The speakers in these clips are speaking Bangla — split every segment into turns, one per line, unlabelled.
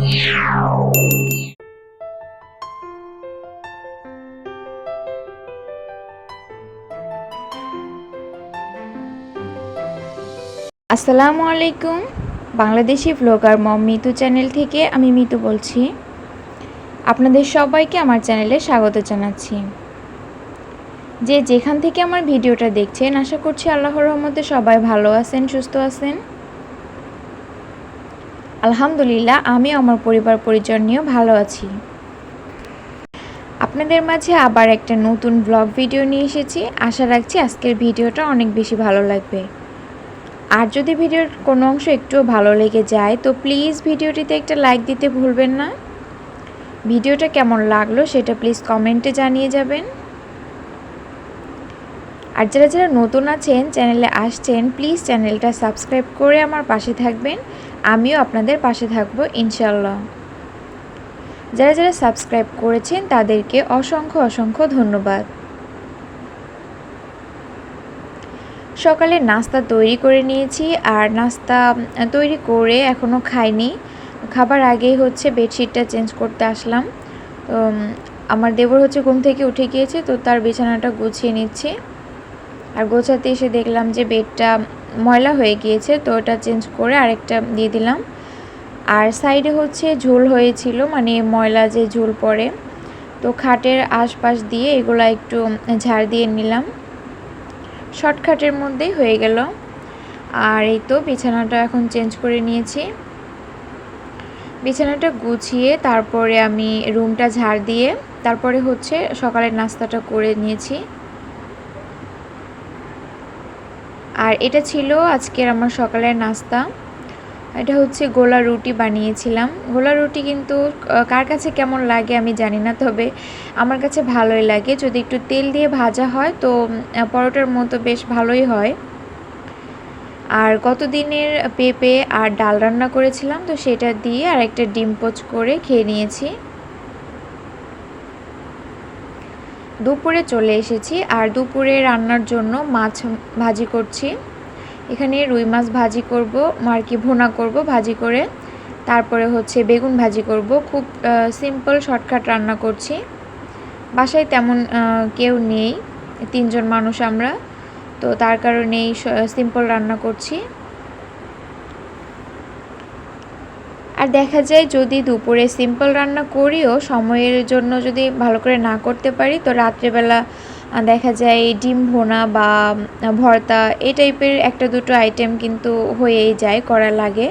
আসসালামু আলাইকুম। বাংলাদেশি ব্লগার মম মিতু চ্যানেল থেকে আমি মিতু বলছি। আপনাদের সবাইকে আমার চ্যানেলে স্বাগত জানাচ্ছি। যে যেখান থেকে আমার ভিডিওটা দেখছেন, আশা করছি আল্লাহর রহমতে সবাই ভালো আছেন, সুস্থ আছেন। আলহামদুলিল্লাহ আমি আমার পরিবার পরিজন নিয়েও ভালো আছি। আপনাদের মাঝে আবার একটা নতুন ব্লগ ভিডিও নিয়ে এসেছি। আশা রাখছি আজকের ভিডিওটা অনেক বেশি ভালো লাগবে। আর যদি ভিডিওর কোনো অংশ একটুও ভালো লেগে যায়, তো প্লিজ ভিডিওটিতে একটা লাইক দিতে ভুলবেন না। ভিডিওটা কেমন লাগল সেটা প্লিজ কমেন্টে জানিয়ে যাবেন। আর যারা যারা নতুন আছেন চ্যানেলে আসছেন প্লিজ চ্যানেলটা সাবস্ক্রাইব করে আমার পাশে থাকবেন। আমিও আপনাদের পাশে থাকব ইনশাল্লাহ যারা যারা সাবস্ক্রাইব করেছেন, তাদেরকে অসংখ্য অসংখ্য ধন্যবাদ। সকালে নাস্তা তৈরি করে নিয়েছি, আর নাস্তা তৈরি করে এখনও খাইনি। খাবার আগেই হচ্ছে বেডশিটটা চেঞ্জ করতে আসলাম। তো আমার দেবর হচ্ছে ঘুম থেকে উঠে গিয়েছে, তো তার বিছানাটা গুছিয়ে নিচ্ছি। আর গোছাতে এসে দেখলাম যে বেডটা ময়লা হয়ে গিয়েছে, তো ওটা চেঞ্জ করে আরেকটা দিয়ে দিলাম। আর সাইডে হচ্ছে ঝোল হয়েছিল মানে ময়লা যে ঝোল পড়ে, তো খাটের আশপাশ দিয়ে এগুলো একটু ঝাড় দিয়ে নিলাম। শর্টকাটের মধ্যেই হয়ে গেল। আর এই তো বিছানাটা এখন চেঞ্জ করে নিয়েছি। বিছানাটা গুছিয়ে তারপরে আমি রুমটা ঝাড় দিয়ে, তারপরে হচ্ছে সকালের নাস্তাটা করে নিয়েছি। আর এটা ছিল আজকের আমার সকালের নাস্তা। এটা হচ্ছে গোলা রুটি বানিয়েছিলাম। গোলা রুটি কিন্তু কার কাছে কেমন লাগে আমি জানি না, তবে আমার কাছে ভালোই লাগে। যদি একটু তেল দিয়ে ভাজা হয়, তো পরোটার মতো বেশ ভালোই হয়। আর কতদিনের পেঁপে আর ডাল রান্না করেছিলাম, তো সেটা দিয়ে আর একটা ডিম পোচ করে খেয়ে নিয়েছি। দুপুরে চলে এসেছি আর দুপুরে রান্নার জন্য মাছ ভাজি করছি। এখানে রুই মাছ ভাজি করব আর কি ভোনা করব ভাজি করে। তারপরে হচ্ছে বেগুন ভাজি করব। খুব সিম্পল শর্টকাট রান্না করছি। বাসায় তেমন কেউ নেই, তিনজন মানুষ আমরা। তো তার কারণেই সিম্পল রান্না করছি। আর দেখা যায় যদি দুপুরে সিম্পল রান্না করিও, সময়ের জন্য যদি ভালো করে না করতে পারি, তো রাত্রেবেলা দেখা যায় ডিম ভোনা বা ভর্তা এই টাইপের একটা দুটো আইটেম কিন্তু হয়েই যায়, করা লাগে।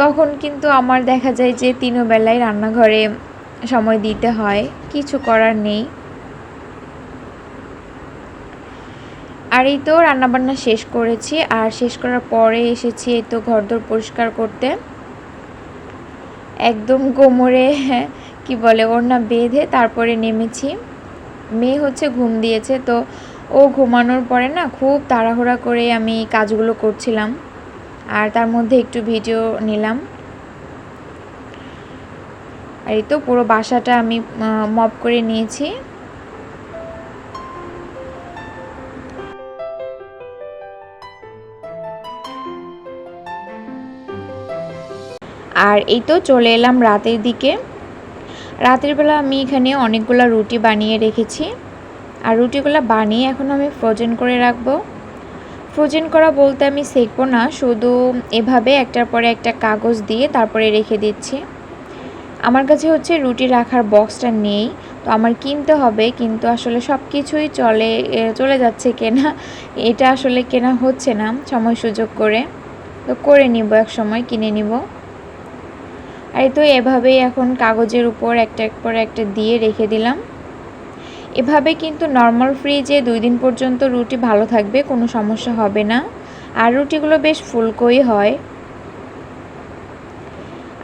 তখন কিন্তু আমার দেখা যায় যে তিনও বেলায় রান্নাঘরে সময় দিতে হয়, কিছু করার নেই। আর এই তো রান্নাবান্না শেষ করেছি, আর শেষ করার পরে এসেছি এই তো ঘরদোর পরিষ্কার করতে। একদম কোমরে, কি বলে, ওড়না বেঁধে তারপরে নেমেছি। মেয়ে হচ্ছে ঘুম দিয়েছে, তো ও ঘুমানোর পরে না খুব তাড়াহুড়া করে আমি কাজগুলো করছিলাম, আর তার মধ্যে একটু ভিডিও নিলাম। আর এই তো পুরো বাসাটা আমি মপ করে নিয়েছি। আর এই তো চলে এলাম রাতের দিকে। রাতের বেলা আমি এখানে অনেকগুলো রুটি বানিয়ে রেখেছি। আর রুটিগুলো বানিয়ে এখন আমি ফ্রোজেন করে রাখব। ফ্রোজেন করা বলতে আমি সেঁকবো না, শুধু এভাবে একটার পরে একটা কাগজ দিয়ে তারপরে রেখে দিচ্ছি। আমার কাছে হচ্ছে রুটি রাখার বক্সটা নেই, তো আমার কিনতে হবে, কিন্তু আসলে সব কিছুই চলে চলে যাচ্ছে কেনা। এটা আসলে কেনা হচ্ছে না, সময় সুযোগ করে। তো করে নিব এক সময় কিনে নিব। আর তো এভাবেই এখন কাগজের উপর একটা এক পর একটা দিয়ে রেখে দিলাম। এভাবে কিন্তু নর্মাল ফ্রিজে দুই দিন পর্যন্ত রুটি ভালো থাকবে, কোনো সমস্যা হবে না। আর রুটিগুলো বেশ ফুলকোই হয়।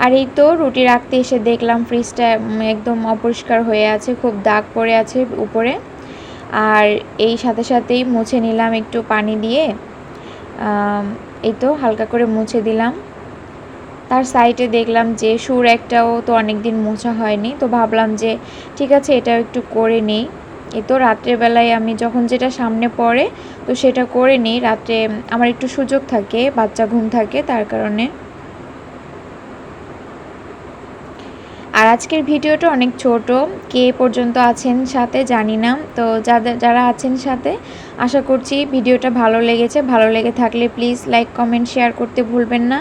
আর এই তো রুটি রাখতে এসে দেখলাম ফ্রিজটা একদম অপরিষ্কার হয়ে আছে, খুব দাগ পড়ে আছে উপরে। আর এই সাথে সাথেই মুছে নিলাম একটু পানি দিয়ে। এই তো হালকা করে মুছে দিলাম। তার সাইডে দেখলাম যে সুর একটাও তো অনেক দিন মোছা হয়নি, তো ভাবলাম যে ঠিক আছে এটাও একটু করে নিই। এই তো রাত্রেবেলায় আমি যখন যেটা সামনে পড়ে, তো সেটা করে নিই। রাত্রে আমার একটু সুযোগ থাকে, বাচ্চা ঘুম থাকে তার কারণে। আর আজকের ভিডিওটা অনেক ছোট, কে পর্যন্ত আছেন সাথে জানি না। তো যাদের, যারা আছেন সাথে, আশা করছি ভিডিওটা ভালো লেগেছে। ভালো লেগে থাকলে প্লিজ লাইক কমেন্ট শেয়ার করতে ভুলবেন না।